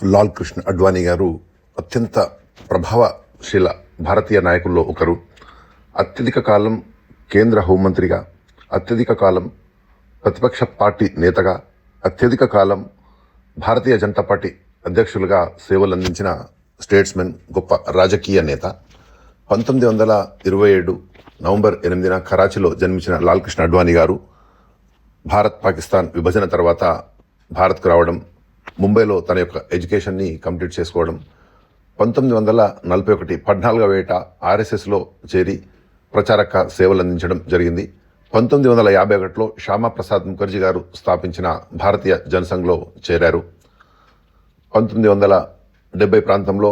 లాల్ కృష్ణ అడ్వాణి గారు అత్యంత ప్రభావశీల భారతీయ నాయకుల్లో ఒకరు. అత్యధిక కాలం కేంద్ర హోంమంత్రిగా అత్యధిక కాలం ప్రతిపక్ష పార్టీ నేతగా అత్యధిక కాలం భారతీయ జనతా పార్టీ అధ్యక్షులుగా సేవలు అందించిన స్టేట్స్మెన్ గొప్ప రాజకీయ నేత. పంతొమ్మిది వందల ఇరవై ఏడు నవంబర్ ఎనిమిదిన కరాచీలో జన్మించిన లాల్ కృష్ణ అడ్వాణి గారు భారత్ పాకిస్తాన్ విభజన తర్వాత భారత్కు రావడం ముంబైలో తన యొక్క ఎడ్యుకేషన్ని కంప్లీట్ చేసుకోవడం పంతొమ్మిది వందల నలభై ఒకటి పద్నాలుగవ ఏట ఆర్ఎస్ఎస్లో చేరి ప్రచారక సేవలు అందించడం జరిగింది. పంతొమ్మిది వందల యాభై ఒకటిలో శ్యామాప్రసాద్ ముఖర్జీ గారు స్థాపించిన భారతీయ జనసంఘ్లో చేరారు. పంతొమ్మిది వందల డెబ్బై ప్రాంతంలో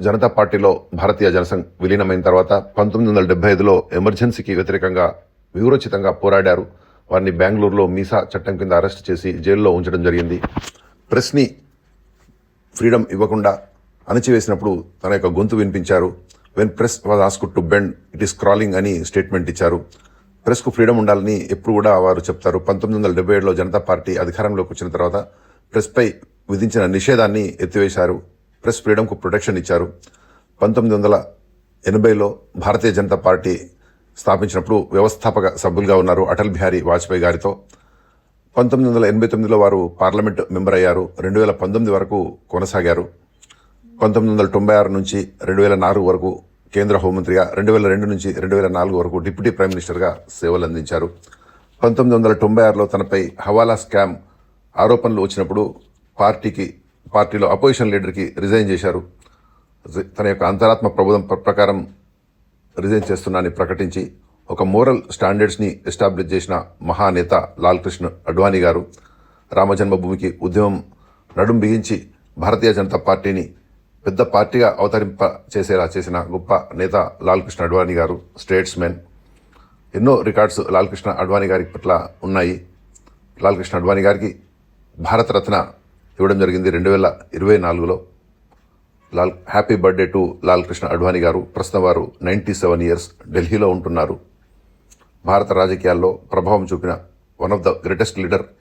జనతా పార్టీలో భారతీయ జనసంఘ్ విలీనమైన తర్వాత పంతొమ్మిది వందల డెబ్బై ఐదులో ఎమర్జెన్సీకి వ్యతిరేకంగా వివరోచితంగా పోరాడారు. వారిని బెంగళూరులో మీసా చట్టం కింద అరెస్ట్ చేసి జైల్లో ఉంచడం జరిగింది. ప్రెస్ని ఫ్రీడమ్ ఇవ్వకుండా అణచివేసినప్పుడు తన యొక్క గొంతు వినిపించారు. When press was asked to bend it is crawling అని స్టేట్మెంట్ ఇచ్చారు. ప్రెస్కు ఫ్రీడమ్ ఉండాలని ఎప్పుడు కూడా వారు చెప్తారు. పంతొమ్మిది వందల డెబ్బై ఏడులో జనతా పార్టీ అధికారంలోకి వచ్చిన తర్వాత ప్రెస్పై విధించిన నిషేధాన్ని ఎత్తివేశారు. ప్రెస్ ఫ్రీడమ్కు ప్రొటెక్షన్ ఇచ్చారు. పంతొమ్మిది వందల ఎనభైలో భారతీయ జనతా పార్టీ స్థాపించినప్పుడు వ్యవస్థాపక సభ్యులుగా ఉన్నారు అటల్ బిహారీ వాజ్పేయి గారితో. పంతొమ్మిది వందల ఎనభై తొమ్మిదిలో వారు పార్లమెంట్ మెంబర్ అయ్యారు రెండు వేల పంతొమ్మిది వరకు కొనసాగారు. పంతొమ్మిది వందల తొంభై ఆరు నుంచి రెండు వేల నాలుగు వరకు కేంద్ర హోంమంత్రిగా రెండు వేల రెండు నుంచి రెండు వేల నాలుగు వరకు డిప్యూటీ ప్రైమ్ మినిస్టర్గా సేవలు అందించారు. పంతొమ్మిది వందల తొంభై ఆరులో తనపై హవాలా స్కామ్ ఆరోపణలు వచ్చినప్పుడు పార్టీకి పార్టీలో అపోజిషన్ లీడర్కి రిజైన్ చేశారు. తన యొక్క అంతరాత్మ ప్రబోధం ప్ర- ప్రకారం రిజైన్ చేస్తున్నానని ప్రకటించి ఒక మోరల్ స్టాండర్డ్స్ని ఎస్టాబ్లిష్ చేసిన మహానేత లాల్ కృష్ణ అడ్వాణి గారు రామజన్మభూమికి ఉద్యమం నడుం బిగించి భారతీయ జనతా పార్టీని పెద్ద పార్టీగా అవతరింప చేసేలా చేసిన గొప్ప నేత లాల్ కృష్ణ అడ్వాణి గారు స్టేట్స్మెన్. ఎన్నో రికార్డ్స్ లాల్ కృష్ణ అడ్వాణి గారి పట్ల ఉన్నాయి. లాల్ కృష్ణ అడ్వాణి గారికి భారతరత్న ఇవ్వడం జరిగింది రెండు వేల ఇరవై నాలుగులో. Lal happy birthday to Lal Krishna Advani గారు. ప్రస్తుతం వారు నైంటీ సెవెన్ ఇయర్స్ ఢిల్లీలో ఉంటున్నారు. భారత రాజకీయాల్లో ప్రభావం చూపిన one of the greatest leader